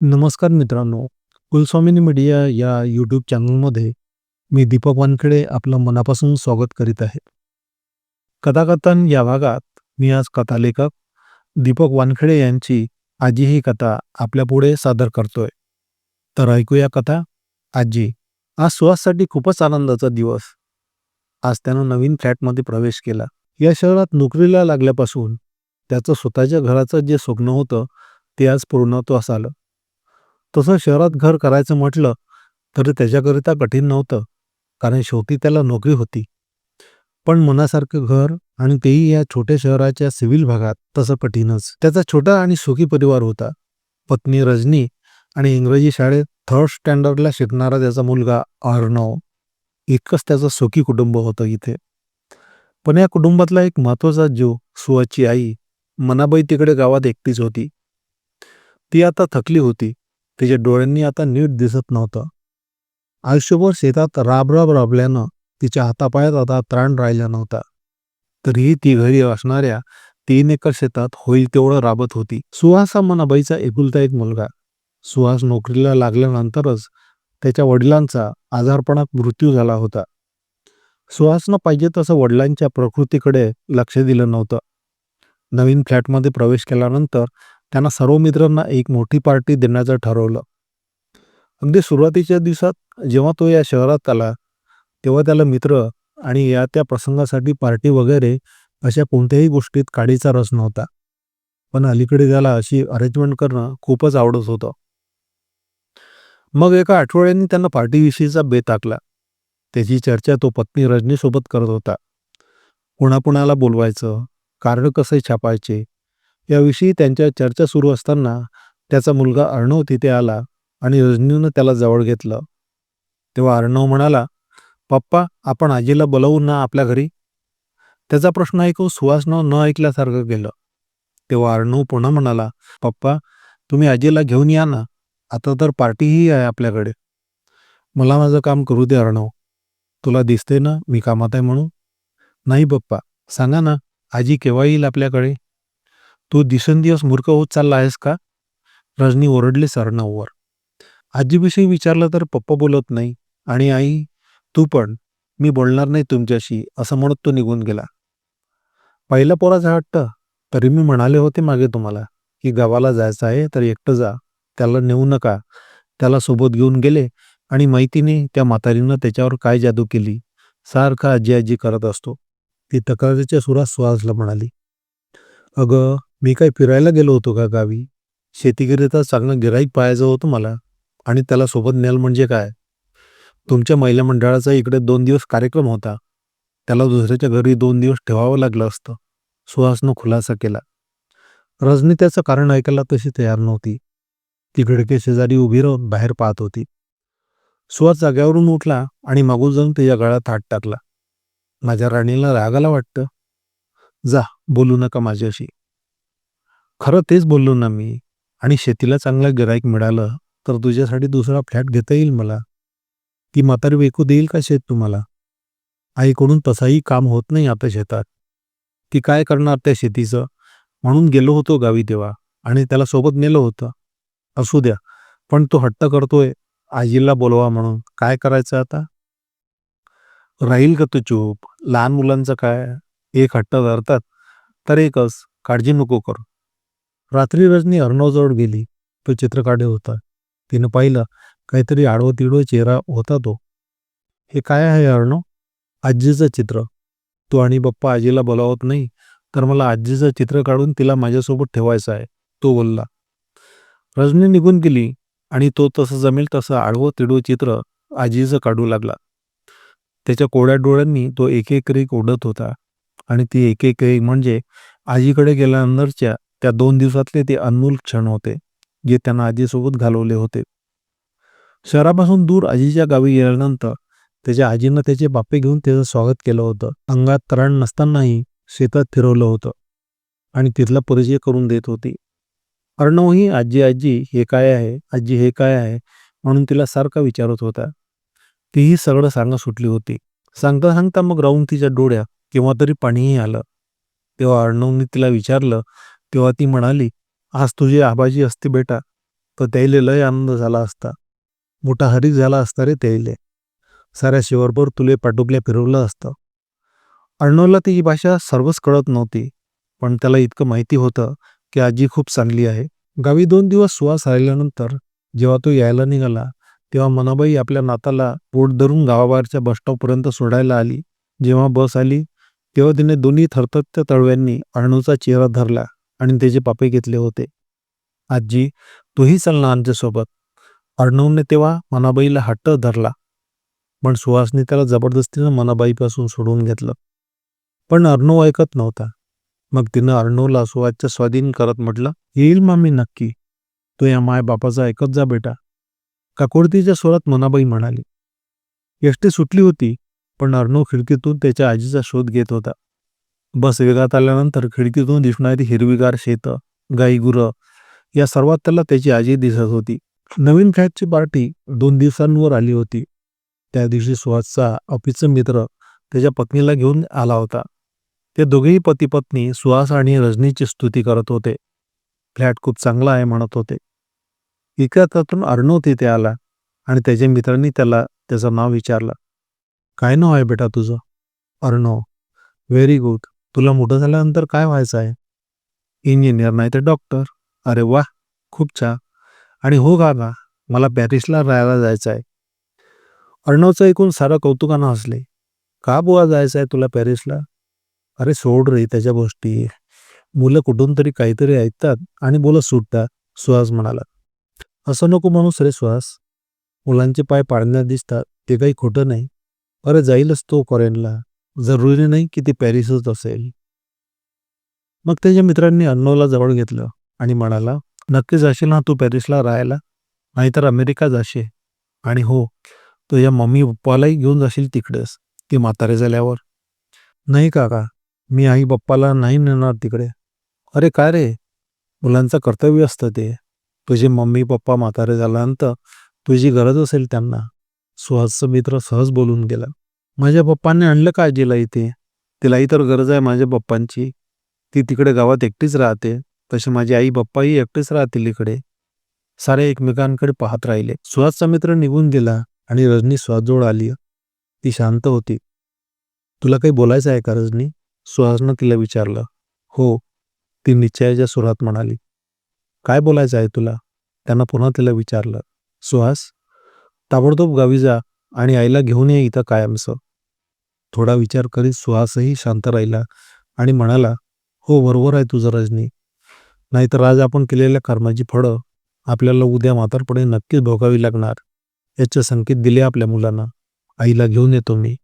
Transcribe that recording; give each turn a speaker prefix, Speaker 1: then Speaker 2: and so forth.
Speaker 1: नमस्कार मित्रांनो कुलस्वामिनी मीडिया या यूट्यूब चॅनलमध्ये मी दीपक वानखेडे आपलं मनापासून स्वागत करीत आहे. कथाकथन या भागात मी आज कथालेखक दीपक वानखेडे यांची आजी ही कथा आपल्यापुढे सादर करतोय. तर ऐकूया कथा. आजी आज सुहाससाठी खूपच आनंदाचा दिवस. आज त्यानं नवीन फ्लॅटमध्ये प्रवेश केला. या शहरात नोकरीला लागल्यापासून त्याचं स्वतःच्या घराचं जे स्वप्न होतं ते आज पूर्णत्वास आलं. तसं शहरात घर करायचं म्हटलं तरी त्याच्याकरिता कठीण नव्हतं कारण शेवटी त्याला नोकरी होती. पण मनासारखं घर आणि तेही या छोट्या शहराच्या सिव्हिल भागात तसं कठीणच. त्याचा छोटा आणि सुखी परिवार होता. पत्नी रजनी आणि इंग्रजी शाळेत थर्ड स्टँडर्डला शिकणारा त्याचा मुलगा अर्णव. इतकंच त्याचं सुखी कुटुंब होतं इथे. पण या कुटुंबातला एक महत्त्वाचा जीव सुवाची आई मनाबाई तिकडे गावात एकटीच होती. ती आता थकली होती. तिच्या डोळ्यांनी आता नीट दिसत नव्हतं. आयुष्यभर शेतात राबराब राबल्यानं तिच्या हातापायात आता त्राण राहिला नव्हता. तरीही ती घरी असणाऱ्या तीन एकर शेतात होईल तेवढं राबत होती. सुहास हा मनाबाईचा एकुलता एक मुलगा. सुहास नोकरीला लागल्यानंतरच त्याच्या वडिलांचा आजारपणात मृत्यू झाला होता. सुहासनं पाहिजे तसं वडिलांच्या प्रकृतीकडे लक्ष दिलं नव्हतं. नवीन फ्लॅटमध्ये प्रवेश केल्यानंतर त्यांना सर्व मित्रांना एक मोठी पार्टी देण्याचं ठरवलं. अगदी सुरुवातीच्या दिवसात जेव्हा तो या शहरात आला तेव्हा त्याला मित्र आणि या त्या प्रसंगासाठी पार्टी वगैरे अशा कोणत्याही गोष्टीत काडीचा रस नव्हता. पण अलीकडे त्याला अशी अरेंजमेंट करणं खूपच आवडत होतं. मग एका आठवड्याने त्यांना पार्टीविषयीचा बेत आखला. त्याची चर्चा तो पत्नी रजनीसोबत करत होता. कुणाकुणाला बोलवायचं कार्ड कसे छापायचे याविषयी त्यांच्या चर्चा सुरू असताना त्याचा मुलगा अर्णव तिथे आला आणि रजनीनं त्याला जवळ घेतलं. तेव्हा अर्णव म्हणाला पप्पा आपण आजीला बोलवू ना आपल्या घरी? त्याचा प्रश्न ऐकून सुहासनं न ऐकल्यासारखं गेलं तेव्हा अर्णव पुन्हा म्हणाला पप्पा तुम्ही आजीला घेऊन या ना आता तर पार्टीही आहे आपल्याकडे. मला माझं काम करू दे अर्णव. तुला दिसते ना मी कामात आहे म्हणून? नाही पप्पा सांगा ना आजी केव्हा येईल आपल्याकडे? तू दिवसेंदिवस मूर्ख होत चालला आहेस का? रजनी ओरडली अर्णववर आजीविषयी विचारलं तर पप्पा बोलत नाही. आणि आई तू पण. मी बोलणार नाही तुमच्याशी असं म्हणत तो निघून गेला. पहिला पोराचा हट्ट तरी मी म्हणाले होते मागे तुम्हाला की गावाला जायचं आहे तर एकटं जा. त्याला नेऊ नका. त्याला सोबत घेऊन गेले आणि माहितीने त्या म्हातारीनं त्याच्यावर काय जादू केली. सारखा आजी आजी करत असतो. ती तक्रारीच्या सुरात सुहासला म्हणाली. अगं मी काय फिरायला गेलो होतो का गावी? शेतीकरिता चांगलं गिराईक पाहायचं होतं मला. आणि त्याला सोबत नेल म्हणजे काय? तुमच्या महिला मंडळाचा इकडे दोन दिवस कार्यक्रम होता. त्याला दुसऱ्याच्या घरी दोन दिवस ठेवावं लागलं असतं. सुहासनं खुलासा केला. रजनी त्याचं कारण ऐकायला तशी तयार नव्हती. ती खिडकी शेजारी उभी राहून बाहेर पाहत होती. सुहास जाग्यावरून उठला आणि मागून जाऊन तिच्या गळ्यात हात टाकला. माझ्या राणीला रागाला वाटतं. जा बोलू नका माझ्याशी. खरं तेच बोललो ना मी. आणि शेतीला चांगलं गिराईक मिळालं तर तुझ्यासाठी दुसरा फ्लॅट घेता येईल मला. ती म्हातारी विकू देईल का शेत तुम्हाला? आईकडून तसाही काम होत नाही आता शेतात. ती काय करणार त्या शेतीचं? म्हणून गेलो होतो गावी तेव्हा आणि त्याला सोबत नेलं होतं. असू द्या पण तो हट्ट करतोय आजीला बोलवा म्हणून. काय करायचं आता? राहील का तू चूप? लहान मुलांचं काय? एक हट्ट धरतात तर एकच काळजी नको करू. रात्री रजनी अर्णवजवळ गेली. तो चित्र काढे होता. तिनं पाहिलं काहीतरी आडवं तिडवं चेहरा होता तो. हे काय आहे अर्णव? आजीचं चित्र. तू आणि बाप्पा आजीला बोलावत नाही तर मला आजीचं चित्र काढून तिला माझ्यासोबत ठेवायचं आहे तो बोलला. रजनी निघून गेली आणि तो तसं जमेल तसं आडवं तिडवं चित्र आजीचं काढू लागला. त्याच्या कोड्या डोळ्यांनी तो एक एक ओढत होता आणि ती एक एक म्हणजे आजीकडे गेल्यानंतरच्या त्या दोन दिवसातले ते अनमोल क्षण होते जे त्यांना आजीसोबत घालवले होते. शहरापासून दूर आजीच्या गावी गेल्यानंतर त्याच्या आजीनं त्याचे बापे घेऊन त्याचं स्वागत केलं होतं. अंगात तरण नसतानाही शेतात फिरवलं होतं आणि तिथला परिचय करून देत होती. अर्णवही आजी आजी हे काय आहे? आजी हे काय आहे? म्हणून तिला सारखा विचारत होता. तीही सगळं सांगा सुटली होती. सांगता सांगता मग राहून तिच्या डोळ्या केव्हा तरी पाणीही आलं. तेव्हा अर्णवने तिला विचारलं तेव्हा ती म्हणाली आज तुझी आबाजी असते बेटा. तर त्याईले लय आनंद झाला असता. मोठा हरीक झाला असता रे त्याईले साऱ्या शिवरभर तुले पाटुकल्या फिरवलं असतं. अर्णवला ती भाषा सर्वच कळत नव्हती पण त्याला इतकं माहिती होतं की आजी खूप चांगली आहे. गावी दोन दिवस सुवास राहिल्यानंतर जेव्हा तो यायला निघाला तेव्हा मनाबाई आपल्या नाताला पोट धरून गावाबाहेरच्या बसस्टॉपपर्यंत सोडायला आली. जेव्हा बस आली तेव्हा तिने दोन्ही थरथरत्या तळव्यांनी अर्णवचा चेहरा धरला. आणि त्याचे पापे घेतले होते. आजी तूही चल ना आमच्यासोबत. अर्णवने तेव्हा मनाबाईला हट्ट धरला पण सुहासने त्याला जबरदस्तीनं मनाबाईपासून सोडून घेतलं. पण अर्णव ऐकत नव्हता. मग तिनं अर्णवला सुहासच्या स्वाधीन करत म्हटलं येईल मामी नक्की. तो या माय बापाचा ऐकत जा बेटा. काकोडतीच्या स्वरात मनाबाई म्हणाली यष्टी सुटली होती पण अर्णव खिडकीतून त्याच्या आजीचा शोध घेत होता. बस वेगात आल्यानंतर खिडकीतून दिसणारी हिरवीगार शेतं गाई गुरं या सर्वात त्याला त्याची आजी दिसत होती. नवीन फ्लॅटची पार्टी दोन दिवसांवर आली होती. त्या दिवशी सुहासचा ऑफिसचा मित्र त्याच्या पत्नीला घेऊन आला होता. ते दोघेही पती पत्नी सुहास आणि रजनीची स्तुती करत होते. फ्लॅट खूप चांगला आहे म्हणत होते. इतक्या त्यातून अर्णव तिथे आला आणि त्याच्या मित्रांनी त्याला त्याचं नाव विचारलं. काय नाव आहे बेटा तुझं? अर्णव. व्हेरी गुड तुला मोठं झाल्यानंतर काय व्हायचं आहे? इंजिनियर नाही तर डॉक्टर अरे वा खूप छान. आणि हो काका मला पॅरिसला राहायला जायचं आहे. अर्णवचं ऐकून सारं कौतुकानं हसले. का बुवा जायचं आहे तुला पॅरिसला? अरे सोड रे त्याच्या गोष्टी. मुलं कुठून तरी काहीतरी ऐकतात आणि बोलत सुटतात सुहास म्हणाला असं नको म्हणूस रे सुहास. मुलांचे पाय पाळण्यात दिसतात ते काही खोटं नाही. अरे जाईलच तो फॉरेनला जरुरी नाही की ते पॅरिसच असेल. मग त्याच्या मित्रांनी अर्णवला जवळ घेतलं आणि म्हणाला नक्की जाशील ना तू पॅरिसला राहायला? नाहीतर अमेरिका जाशे आणि हो तुझ्या मम्मी पप्पालाही घेऊन जाशील तिकडेच ती म्हातारे झाल्यावर. नाही काका मी आई पप्पाला नाही नेणार तिकडे. अरे काय रे? मुलांचं कर्तव्य असतं ते. तुझे मम्मी पप्पा म्हातारे झाल्यानंतर तुझी गरज असेल त्यांना. सुहासचा मित्र सहज बोलून गेला. माझ्या पप्पांनी आणलं काळजीला इथे. तिलाही तर गरज आहे माझ्या पप्पांची. ती तिकडे गावात एकटीच राहते. तसे माझी आई बाप्पाही एकटेच राहतील इकडे. सारे एकमेकांकडे पाहत राहिले. सुहासचा मित्र निघून गेला आणि रजनी सुहासजवळ आली. ती शांत होती. तुला काही बोलायचं आहे का रजनी? सुहासनं तिला विचारलं. हो. ती निश्चयाच्या सुरात म्हणाली. काय बोलायचं आहे तुला? त्यांना पुन्हा तिला विचारलं. सुहास ताबडतोब गावी जा आणि आईला घेऊन ये इथं कायमचं. थोडा विचार करीत सुहासही शांत राहिला आणि म्हणाला हो बरोबर आहे तुझं रजनी. नाहीतर आज आपण केलेल्या कर्माची फळं आपल्याला उद्या म्हातारपणे नक्कीच भोगावी लागणार. याचे संकेत दिले आपल्या मुलांना. आईला घेऊन येतो मी.